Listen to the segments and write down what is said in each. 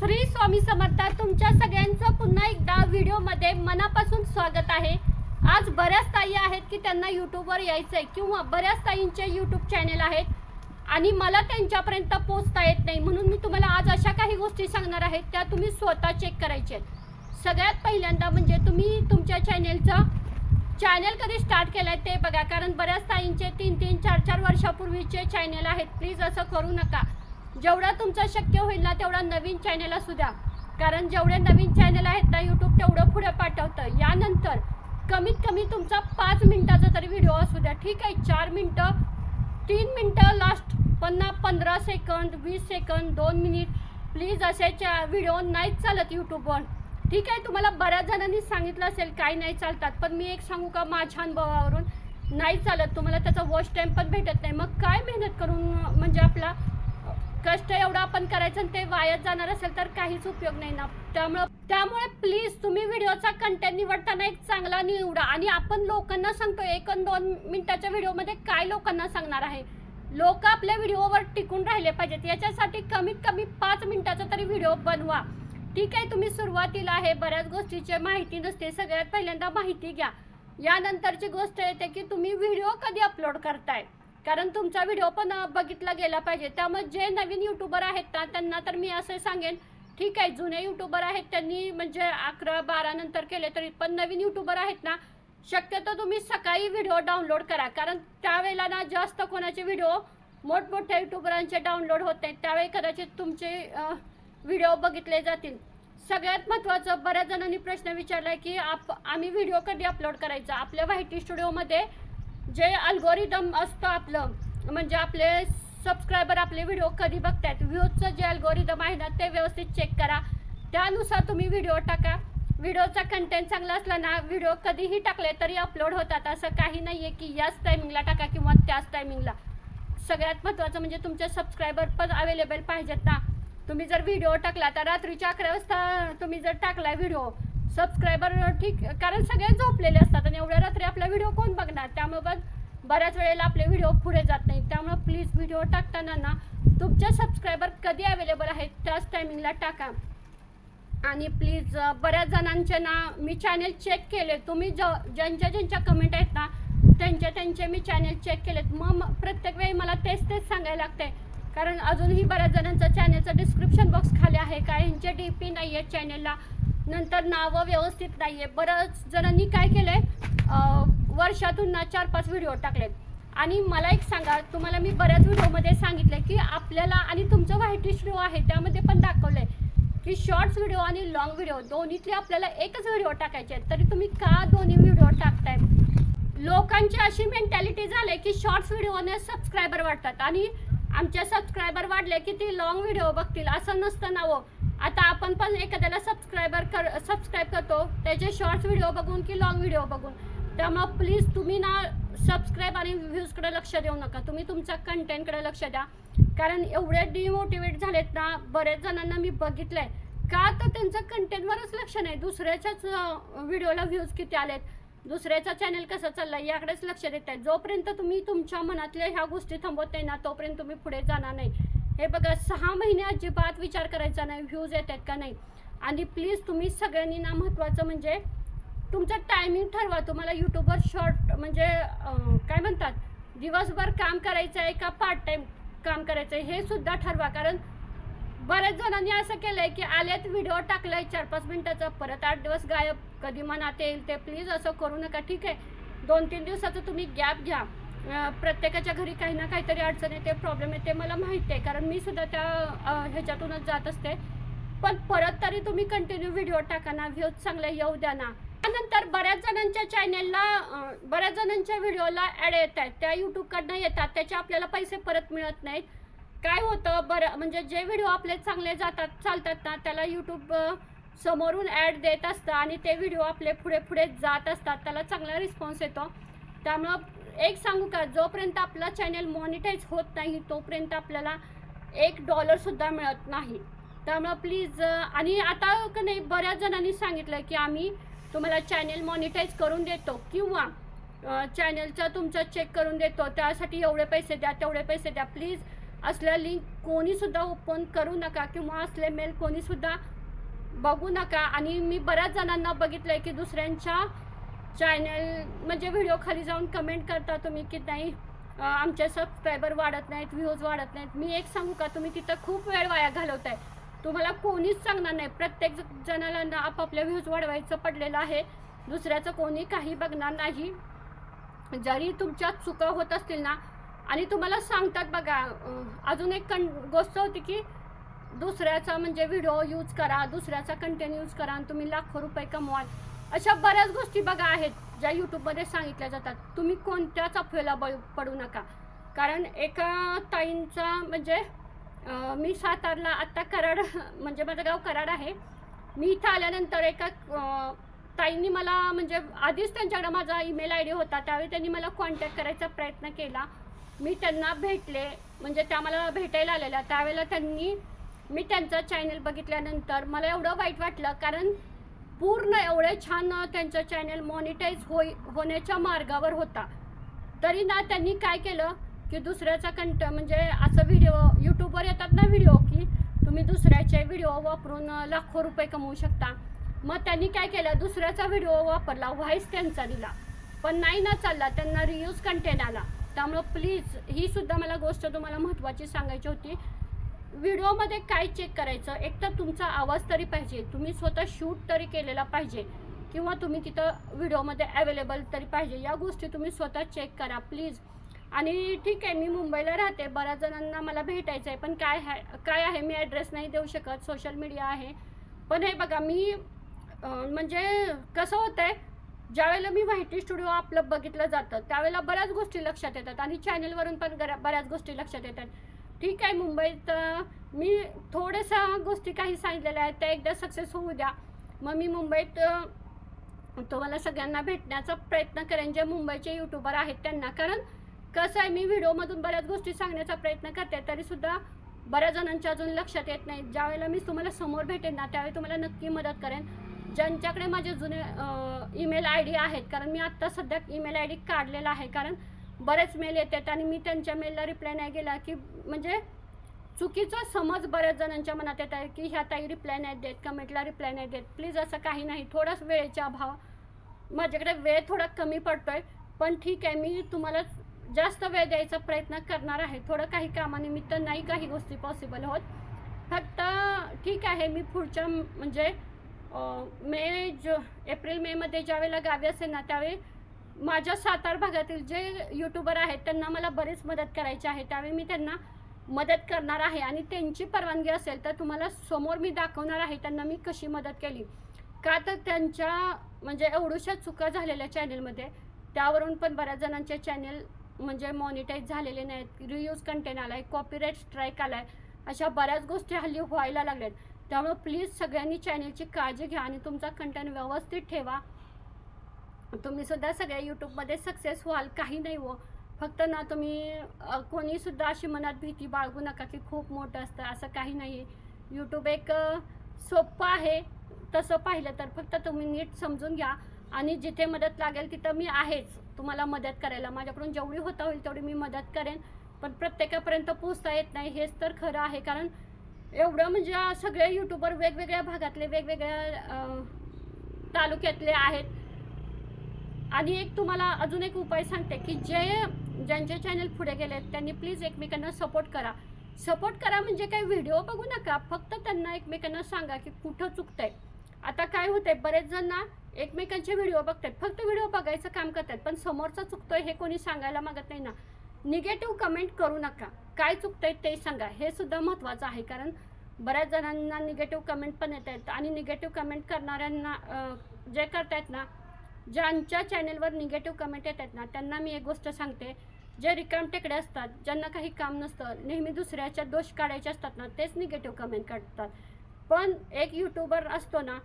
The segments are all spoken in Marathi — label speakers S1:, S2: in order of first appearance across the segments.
S1: श्री स्वामी समर्थ तुमच्या सगळ्यांचं पुन्हा एकदा व्हिडिओमध्ये मनापासून स्वागत आहे. आज बऱ्याच ताई आहेत की त्यांना यूट्यूबवर यायचं आहे किंवा बऱ्याच ताईंचे यूट्यूब चॅनेल आहेत आणि मला त्यांच्यापर्यंत पोचता येत नाही. म्हणून मी तुम्हाला आज अशा काही गोष्टी सांगणार आहेत त्या तुम्ही स्वतः चेक करायचे आहेत. सगळ्यात पहिल्यांदा म्हणजे तुम्ही तुमच्या चॅनेलचं चॅनल कधी स्टार्ट केलं आहे ते बघा. कारण बऱ्याच ताईंचे तीन तीन चार चार वर्षापूर्वीचे चॅनल आहेत. प्लीज असं करू नका. जेवढा तुमचं शक्य होईल ना तेवढा नवीन चॅनल असू द्या. कारण जेवढे नवीन चॅनल आहेत ना यूट्यूब तेवढं पुढे पाठवतं. यानंतर कमीत कमी तुमचा पाच मिनटाचा तरी व्हिडिओ असू द्या. ठीक आहे चार मिनटं तीन मिनटं लास्ट पन्ना पंधरा सेकंद वीस सेकंद दोन मिनिट प्लीज असेच्या व्हिडिओ नाहीच चालत यूट्यूबवर ठीक आहे तुम्हाला बऱ्याच जणांनी सांगितलं असेल काही नाही चालतात. पण मी एक सांगू का माझ्या अनुभवावरून? नाही चालत. तुम्हाला त्याचा वॉच टाईम पण भेटत नाही. मग काय मेहनत करून म्हणजे आपला कष्ट एवढं आपण करायचं आणि ते वायात जाणार असेल तर काहीच उपयोग नाही ना. त्यामुळं त्यामुळे प्लीज तुम्ही व्हिडिओचा कंटेंट निवडताना एक चांगला निवडा. आणि आपण लोकांना सांगतो एक आणि दोन मिनिटाच्या व्हिडिओमध्ये काय लोकांना सांगणार आहे? लोक आपल्या व्हिडिओवर टिकून राहिले पाहिजेत. याच्यासाठी कमीत कमी पाच मिनिटाचा तरी व्हिडिओ बनवा. ठीक आहे तुम्ही सुरुवातीला आहे बऱ्याच गोष्टीची माहिती नसते. सगळ्यात पहिल्यांदा माहिती घ्या. यानंतरची गोष्ट येते की तुम्ही व्हिडिओ कधी अपलोड करताय? कारण तुमचा व्हिडिओ पण बघितला गेला पाहिजे. त्यामुळे जे नवीन युट्यूबर आहेत ना त्यांना तर मी असं सांगेन ठीक आहे जुने युट्यूबर आहेत त्यांनी म्हणजे अकरा बारा नंतर केले तरी पण नवीन युट्यूबर आहेत ना शक्यतो तुम्ही सकाळी व्हिडिओ डाउनलोड करा. कारण त्यावेळेला ना जास्त कोणाचे व्हिडिओ मोठमोठ्या युट्यूबरांचे डाउनलोड होत नाहीत. त्यावेळी कदाचित तुमचे व्हिडिओ बघितले जातील. सगळ्यात महत्त्वाचं बऱ्याच जणांनी प्रश्न विचारलाय की आप आम्ही व्हिडिओ कधी अपलोड करायचा? आपल्या व्हायटी स्टुडिओमध्ये जे अल्गोरिदम असतं आपलं म्हणजे आपले सबस्क्रायबर आपले व्हिडिओ कधी बघतायत व्ह्यूजचं जे अल्गोरिदम आहे ना ते व्यवस्थित चेक करा. त्यानुसार तुम्ही व्हिडिओ टाका. व्हिडिओचा कंटेंट चांगला असला ना व्हिडिओ कधीही टाकले तरी अपलोड होतात. असं काही नाही आहे की याच टायमिंगला टाका किंवा त्याच टायमिंगला सगळ्यात महत्त्वाचं म्हणजे तुमचे सबस्क्रायबर पण अवेलेबल पाहिजेत ना. तुम्ही जर व्हिडिओ टाकला तर रात्रीच्या अकरा वाजता तुम्ही जर टाकला व्हिडिओ सबस्क्रायबर ठीक कारण सगळे झोपलेले असतात आणि एवढ्या रात्री आपला व्हिडिओ कोण बघणार? त्यामुळे बघ बऱ्याच वेळेला आपले व्हिडिओ पुढे जात नाही त्यामुळे प्लीज व्हिडिओ टाकताना ना तुमच्या सबस्क्रायबर कधी अवेलेबल आहेत त्याच टायमिंगला टाका. आणि प्लीज बऱ्याच जणांचे ना मी चॅनेल चेक केले. तुम्ही ज ज्यांच्या ज्यांच्या कमेंट आहेत ना त्यांचे त्यांचे मी चॅनेल चेक केलेत. मग प्रत्येक वेळी मला तेच तेच सांगायला लागते. कारण अजूनही बऱ्याच जणांचं चॅनेलचं डिस्क्रिप्शन बॉक्स खाली आहे का? यांचे डी पी नाही आहे चॅनेलला नंतर नावं व्यवस्थित नाही आहे बरंच जणांनी काय केलं आहे वर्षातून ना चार पाच व्हिडिओ टाकलेत. आणि मला एक सांगा तुम्हाला मी बऱ्याच व्हिडिओमध्ये सांगितलं की आपल्याला आणि तुमचं व्हायटी शो आहे त्यामध्ये पण दाखवलं आहे की शॉर्ट्स व्हिडिओ आणि लॉंग व्हिडिओ दोन्हीतले आपल्याला एकच व्हिडिओ टाकायचे आहेत. तरी तुम्ही का दोन्ही व्हिडिओ टाकताय लोकांची अशी मेंटॅलिटी झाली की शॉर्ट्स व्हिडिओने सबस्क्रायबर वाढतात. आणि आमच्या सबस्क्रायबर वाढले की ती लॉंग व्हिडिओ बघतील असं नसतं ना हो. आता आपण पण एखाद्याला सबस्क्रायबर कर सबस्क्राईब करतो. त्याचे शॉर्ट्स व्हिडिओ बघून की लॉंग व्हिडिओ बघून. त्यामुळं प्लीज तुम्ही ना सबस्क्राईब आणि व्ह्यूजकडे लक्ष देऊ नका. तुम्ही तुमच्या कंटेंटकडे लक्ष द्या. कारण एवढे डिमोटिवेट झालेत ना बरेच जणांना मी बघितलं आहे का तर त्यांचं कंटेंटवरच लक्ष नाही. दुसऱ्याच्याच व्हिडिओला व्ह्यूज किती आलेत? दुसऱ्याचा चॅनल कसं चाललंय? याकडेच लक्ष देत आहे जोपर्यंत तुम्ही तुमच्या मनातल्या ह्या गोष्टी थांबवत नाही ना तोपर्यंत तुम्ही पुढे जाणार नाही. हे बघा सहा महिने अजिबात विचार करायचा नाही व्ह्यूज येत आहेत का नाही. आणि प्लीज तुम्ही सगळ्यांनी ना महत्त्वाचं म्हणजे तुमचं टायमिंग ठरवा. तुम्हाला यूट्यूबवर शॉर्ट म्हणजे काय म्हणतात दिवसभर काम करायचं आहे का पार्ट टाईम काम करायचं आहे हे सुद्धा ठरवा. कारण बऱ्याच जणांनी असं केलं आहे की आल्यात व्हिडिओ टाकलाय चार पाच मिनटाचा परत आठ दिवस गायब कधी मनात येईल ते प्लीज असं करू नका. ठीक आहे? दोन तीन दिवसाचं तुम्ही गॅप घ्या. प्रत्येकाच्या घरी काही ना काहीतरी अडचण येते प्रॉब्लेम येते मला माहिती आहे. कारण मी सुद्धा त्या ह्याच्यातूनच जात असते. पण परत तरी तुम्ही कंटिन्यू व्हिडिओ टाका ना व्ह्यूज चांगले येऊ द्या ना. त्यानंतर बऱ्याच जणांच्या चॅनेलला बऱ्याच जणांच्या व्हिडिओला ॲड येत आहेत. त्या यूट्यूबकडनं येतात. त्याचे आपल्याला पैसे परत मिळत नाहीत. काय होतं बरं म्हणजे जे व्हिडिओ आपले चांगले जातात चालतात ना त्याला यूट्यूब समोरून ॲड देत असतं आणि ते व्हिडिओ आपले पुढे पुढे जात असतात. त्याला चांगला रिस्पॉन्स येतो. त्यामुळं एक सांगू का जोपर्यंत आपला चॅनल मॉनिटाईज होत नाही तोपर्यंत आपल्याला एक डॉलरसुद्धा मिळत नाही. त्यामुळं प्लीज आणि आता का नाही बऱ्याच जणांनी सांगितलं की आम्ही तुम्हाला चॅनेल मॉनिटाईज करून देतो किंवा चॅनेलचा तुमचा चेक करून देतो. त्यासाठी एवढे पैसे द्या तेवढे पैसे द्या. प्लीज असल्या लिंक कोणीसुद्धा ओपन करू नका किंवा असले मेल कोणीसुद्धा बघू नका. आणि मी बऱ्याच जणांना बघितलं आहे की दुसऱ्यांच्या चॅनल म्हणजे व्हिडिओ खाली जाऊन कमेंट करता तुम्ही की नाही आमचे सबस्क्रायबर वाढत नाहीत व्ह्यूज वाढत नाहीत. मी एक सांगू का तुम्ही तिथं खूप वेळ वाया घालवताय. तुम्हाला कोणीच सांगणार नाही. प्रत्येक जणाला ना आपापल्या व्ह्यूज वाढवायचं पडलेलं आहे. दुसऱ्याचं कोणी काही बघणार नाही. जरी तुमच्या चुका होत असतील ना आणि तुम्हाला सांगतात बघा अजून एक कन गोष्ट होती की दुसऱ्याचा म्हणजे व्हिडिओ यूज करा दुसऱ्याचा कंटेंट यूज करा आणि तुम्ही लाखो रुपये कमवाल. अशा बऱ्याच गोष्टी बघा आहेत ज्या यूट्यूबमध्ये सांगितल्या जातात. तुम्ही कोणत्याच अफवेला ब पडू नका. कारण एका ताईंचा म्हणजे मी सातारला आत्ता कराड म्हणजे माझं गाव कराड आहे. मी इथं आल्यानंतर एका ताईंनी मला म्हणजे आधीच त्यांच्याकडे माझा ईमेल आय डी होता. त्यावेळी त्यांनी मला कॉन्टॅक्ट करायचा प्रयत्न केला. मी त्यांना भेटले म्हणजे त्या मला भेटायला आलेल्या. त्यावेळेला त्यांनी मी त्यांचं चॅनल बघितल्यानंतर मला एवढं वाईट वाटलं. कारण पूर्ण एवढे छान त्यांचं चॅनल मॉनिटाईज होई होण्याच्या मार्गावर होता. तरी ना त्यांनी काय केलं की दुसऱ्याचा कंट म्हणजे असं व्हिडिओ यूट्यूबवर येतात ना व्हिडिओ की तुम्ही दुसऱ्याचे व्हिडिओ वापरून लाखो रुपये कमवू शकता. मग त्यांनी काय केलं? दुसऱ्याचा व्हिडिओ वापरला व्हॉइस त्यांचा दिला. पण नाही ना चालला त्यांना रियूज कंटेंट आला. त्यामुळं प्लीज ही सुद्धा मला गोष्ट तुम्हाला महत्त्वाची सांगायची होती. व्हिडिओमध्ये काय चेक करायचं? एक तर तुमचा आवाज तरी पाहिजे. तुम्ही स्वतः शूट तरी केलेला पाहिजे. किंवा तुम्ही तिथं व्हिडिओमध्ये अवेलेबल तरी पाहिजे. या गोष्टी तुम्ही स्वतः चेक करा प्लीज आणि ठीक आहे मी मुंबईला राहते. बऱ्याच जणांना मला भेटायचं आहे पण काय आहे काय आहे मी ॲड्रेस नाही देऊ शकत. सोशल मीडिया आहे. पण हे बघा मी म्हणजे कसं होतं आहे ज्यावेळेला मी माहिती स्टुडिओ आपलं बघितलं जातं त्यावेळेला बऱ्याच गोष्टी लक्षात येतात. आणि चॅनलवरून पण बऱ्याच गोष्टी लक्षात येतात. ठीक आहे मुंबईत मी थोड्याशा गोष्टी काही सांगितलेल्या आहेत त्या एकदा सक्सेस होऊ द्या. मग मी मुंबईत तुम्हाला सगळ्यांना भेटण्याचा प्रयत्न करेन जे मुंबईचे यूट्यूबर आहेत त्यांना. कारण कसं आहे मी व्हिडिओमधून बऱ्याच गोष्टी सांगण्याचा प्रयत्न करते तरीसुद्धा बऱ्याच जणांच्या अजून लक्षात येत नाही. ज्यावेळेला मी तुम्हाला समोर भेटेन ना त्यावेळी तुम्हाला नक्की मदत करेन. ज्यांच्याकडे माझे जुने ईमेल आय डी आहेत कारण मी आत्ता सध्या ईमेल आय डी काढलेला आहे कारण बरेच मेल येतात आणि मी त्यांच्या मेलला रिप्लाय नाही गेला की म्हणजे चुकीचा समज बऱ्याच जणांच्या मनात येत आहे की ह्या ताई रिप्लाय नाही देत कमेंटला रिप्लाय नाही देत. प्लीज असं काही नाही. थोडाच वेळेचा अभाव माझ्याकडे वेळ थोडा कमी पडतो आहे पण ठीक आहे मी तुम्हाला जास्त वेळ द्यायचा प्रयत्न करणार आहे. थोडं काही कामानिमित्त नाही काही गोष्टी पॉसिबल होत. फक्त ठीक आहे मी पुढच्या म्हणजे मे जो एप्रिल मेमध्ये ज्यावेळेला गावी असेल ना त्यावेळी माझ्या सातार भागातील जे यूट्यूबर आहेत त्यांना मला बरीच मदत करायची आहे. त्यावेळी मी त्यांना मदत करणार आहे आणि त्यांची परवानगी असेल तर तुम्हाला समोर मी दाखवणार आहे त्यांना मी कशी मदत केली. का तर त्यांच्या म्हणजे एवढ्याशा चुका झालेल्या चॅनलमध्ये त्यावरून पण बऱ्याच जणांचे चॅनल म्हणजे मॉनिटाईज झालेले नाहीत. रियूज कंटेंट आला आहे कॉपीराईट स्ट्राईक आला आहे अशा बऱ्याच गोष्टी हल्ली व्हायला लागल्यात. त्यामुळे प्लीज सगळ्यांनी चॅनलची काळजी घ्या आणि तुमचा कंटेंट व्यवस्थित ठेवा. तुम्ही सुद्धा सगळ्या यूट्यूबमध्ये सक्सेस व्हाल काही नाही हो. फक्त ना तुम्ही कोणीसुद्धा अशी मनात भीती बाळगू नका की खूप मोठं असतं असं काही नाही यूट्यूब एक सोपं आहे तसं पाहिलं तर फक्त तुम्ही नीट समजून घ्या आणि जिथे मदत लागेल तिथं मी आहेच तुम्हाला मदत करायला. माझ्याकडून जेवढी होता होईल तेवढी मी मदत करेन पण प्रत्येकापर्यंत पोचता येत नाही हेच तर खरं आहे. कारण एवढं म्हणजे सगळे यूट्यूबर वेगवेगळ्या भागातले वेगवेगळ्या तालुक्यातले आहेत. आणि एक तुम्हाला अजून एक उपाय सांगते की जे ज्यांचे चॅनल पुढे गेले आहेत त्यांनी प्लीज एकमेकांना सपोर्ट करा. सपोर्ट करा म्हणजे काही व्हिडिओ बघू नका. फक्त त्यांना एकमेकांना सांगा की कुठं चुकतंय. आता काय होतंय? बरेच जण ना एकमेकांचे व्हिडिओ बघतात. फक्त व्हिडिओ बघायचं काम करतात. पण समोरचा चुकतोय हे कोणी सांगायला मागत नाही ना. निगेटिव्ह कमेंट करू नका. काय चुकतंय ते सांगा. हे सुद्धा महत्त्वाचं आहे. कारण बऱ्याच जणांना निगेटिव्ह कमेंट पण येत आहेत. आणि निगेटिव्ह कमेंट करणाऱ्यांना जे जे करतायत ना ज्यांच्या चॅनेलवर निगेटिव्ह कमेंट येत आहेत ना त्यांना मी एक गोष्ट सांगते. जे रिकाम टेकडे असतात ज्यांना काही काम नसतं नेहमी दुसऱ्याच्या दोष काढायचे असतात ना तेच निगेटिव्ह कमेंट काढतात पण एक यूट्यूबर असतो ना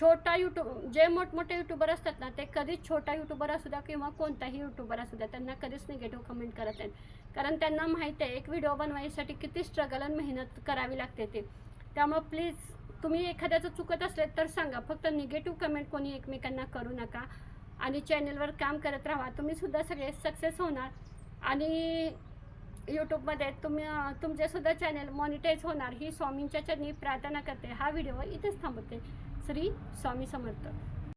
S1: छोटा यूट्यूब जे मोठमोठे यूट्यूबर असतात ना ते कधीच छोटा यूट्यूबर असू द्या किंवा कोणताही यूट्यूबर असू द्या त्यांना कधीच निगेटिव्ह कमेंट करत नाहीत. कारण त्यांना माहीत आहे एक व्हिडिओ बनवायसाठी किती स्ट्रगल आणि मेहनत करावी लागते ते. त्यामुळं प्लीज तुम्ही एखाद्याचं चुकत असले तर सांगा फक्त निगेटिव्ह कमेंट कोणी एकमेकांना करू नका. आणि चॅनलवर काम करत राहा. तुम्हीसुद्धा सगळे सक्सेस होणार. आणि यूट्यूबमध्ये तुम्ही तुमचेसुद्धा चॅनल मॉनिटाईज होणार. ही स्वामींच्या चरणी प्रार्थना करते. हा व्हिडिओ इथेच थांबवते. श्री स्वामी समर्थ.